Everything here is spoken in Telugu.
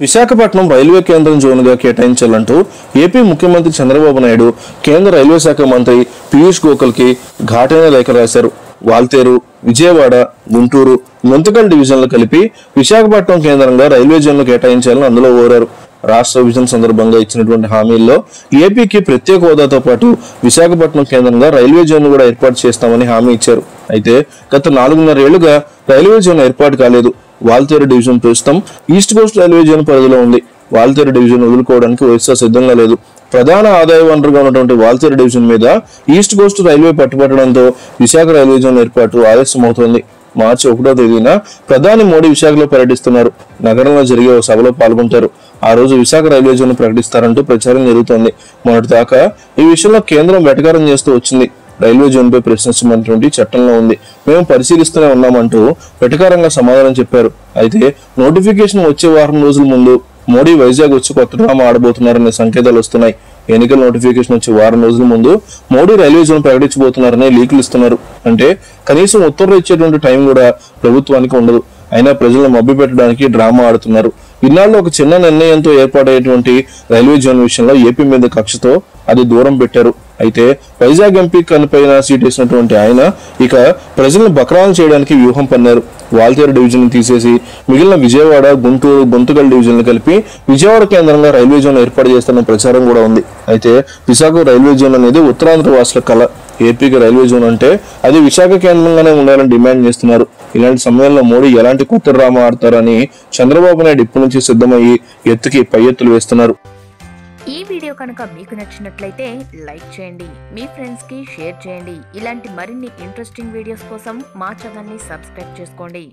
విశాఖపట్నం రైల్వే కేంద్రం జోన్గా కేటాయించాలంటూ ఏపీ ముఖ్యమంత్రి చంద్రబాబు నాయుడు కేంద్ర రైల్వే శాఖ మంత్రి పీయూష్ గోఖల్కి ఘాటైన లేఖ రాశారు. వాల్తేరు విజయవాడ గుంటూరు ముంతకల్ డివిజన్లు కలిపి విశాఖపట్నం కేంద్రంగా రైల్వే జోన్లు కేటాయించాలని అందులో కోరారు రాష్ట్ర విభజన సందర్భంగా ఇచ్చినటువంటి హామీల్లో ఏపీకి ప్రత్యేక హోదాతో పాటు విశాఖపట్నం కేంద్రంగా రైల్వే జోన్ కూడా ఏర్పాటు చేస్తామని హామీ ఇచ్చారు. అయితే గత నాలుగున్నరేళ్ళుగా రైల్వే జోన్ ఏర్పాటు కాలేదు. వాల్తేరు డివిజన్ ప్రస్తుతం ఈస్ట్ కోస్ట్ రైల్వే జోన్ పరిధిలో ఉంది. వాల్తేరు డివిజన్ వదులుకోవడానికి వైఎస్ఆర్ సిద్ధంగా లేదు. ప్రధాన ఆదాయ వనరుగా ఉన్నటువంటి వాల్తేరు డివిజన్ మీద ఈస్ట్ కోస్ట్ రైల్వే పట్టుబట్టడంతో విశాఖ రైల్వే జోన్ ఏర్పాటు ఆలస్యమవుతోంది. మార్చి ఒకటో తేదీన ప్రధాని మోడీ విశాఖలో పర్యటిస్తున్నారు. నగరంలో జరిగే ఓ సభలో పాల్గొంటారు. ఆ రోజు విశాఖ రైల్వే జోన్ ప్రకటిస్తారంటూ ప్రచారం జరుగుతోంది. మొన్నటిదాకా ఈ విషయంలో కేంద్రం వెటకారం చేస్తూ వచ్చింది. రైల్వే జోన్ పై ప్రశ్నించమన్నటువంటి చట్టంలో ఉంది. మేము పరిశీలిస్తూనే ఉన్నామంటూ వెటకారంగా సమాధానం చెప్పారు. అయితే నోటిఫికేషన్ వచ్చే వారం రోజుల ముందు మోడీ వైజాగ్ వచ్చి కొత్త డ్రామా ఆడబోతున్నారనే సంకేతాలు వస్తున్నాయి. ఎన్నికల నోటిఫికేషన్ వచ్చి వారం రోజుల ముందు మోడీ రైల్వే జోన్ ప్రకటించబోతున్నారని లీకులు ఇస్తున్నారు. అంటే కనీసం ఉత్తర్వులు ఇచ్చేటువంటి టైం కూడా ప్రభుత్వానికి ఉండదు. అయినా ప్రజలను మభ్యపెట్టడానికి డ్రామా ఆడుతున్నారు. ఇన్నాళ్ళు ఒక చిన్న నిర్ణయంతో ఏర్పాటయ్యేటువంటి రైల్వే జోన్ విషయంలో ఏపీ మీద కక్షతో అది దూరం పెట్టారు. అయితే వైజాగ్ ఎంపీ కనిపైన సీట్ వేసినటువంటి ఆయన ఇక ప్రజలను బకరాలు చేయడానికి వ్యూహం పన్నారు. వాల్తేరు డివిజన్ తీసేసి మిగిలిన విజయవాడ గుంటూరు గొంతుగల్ డివిజన్లు కలిపి విజయవాడ కేంద్రంగా రైల్వే జోన్ ఏర్పాటు చేస్తున్న ప్రచారం కూడా ఉంది. అయితే విశాఖ రైల్వే జోన్ అనేది ఉత్తరాంధ్ర వాసుల కళ. ఏపీకి రైల్వే జోన్ అంటే అది విశాఖ కేంద్రంగానే ఉండాలని డిమాండ్ చేస్తున్నారు. ఇలాంటి సమయంలో మోడీ ఎలాంటి కొత్త డ్రామా ఆడతారని చంద్రబాబు నాయుడు ఇప్పటి నుంచి సిద్ధమయ్యి ఎత్తుకి పై ఎత్తులు వేస్తున్నారు. ఈ వీడియో కనుక మీకు నచ్చినట్లయితే లైక్ చేయండి మీ ఫ్రెండ్స్కి షేర్ చేయండి. ఇలాంటి మరిన్ని ఇంట్రెస్టింగ్ వీడియోస్ కోసం మా ఛానల్ని సబ్స్క్రైబ్ చేసుకోండి.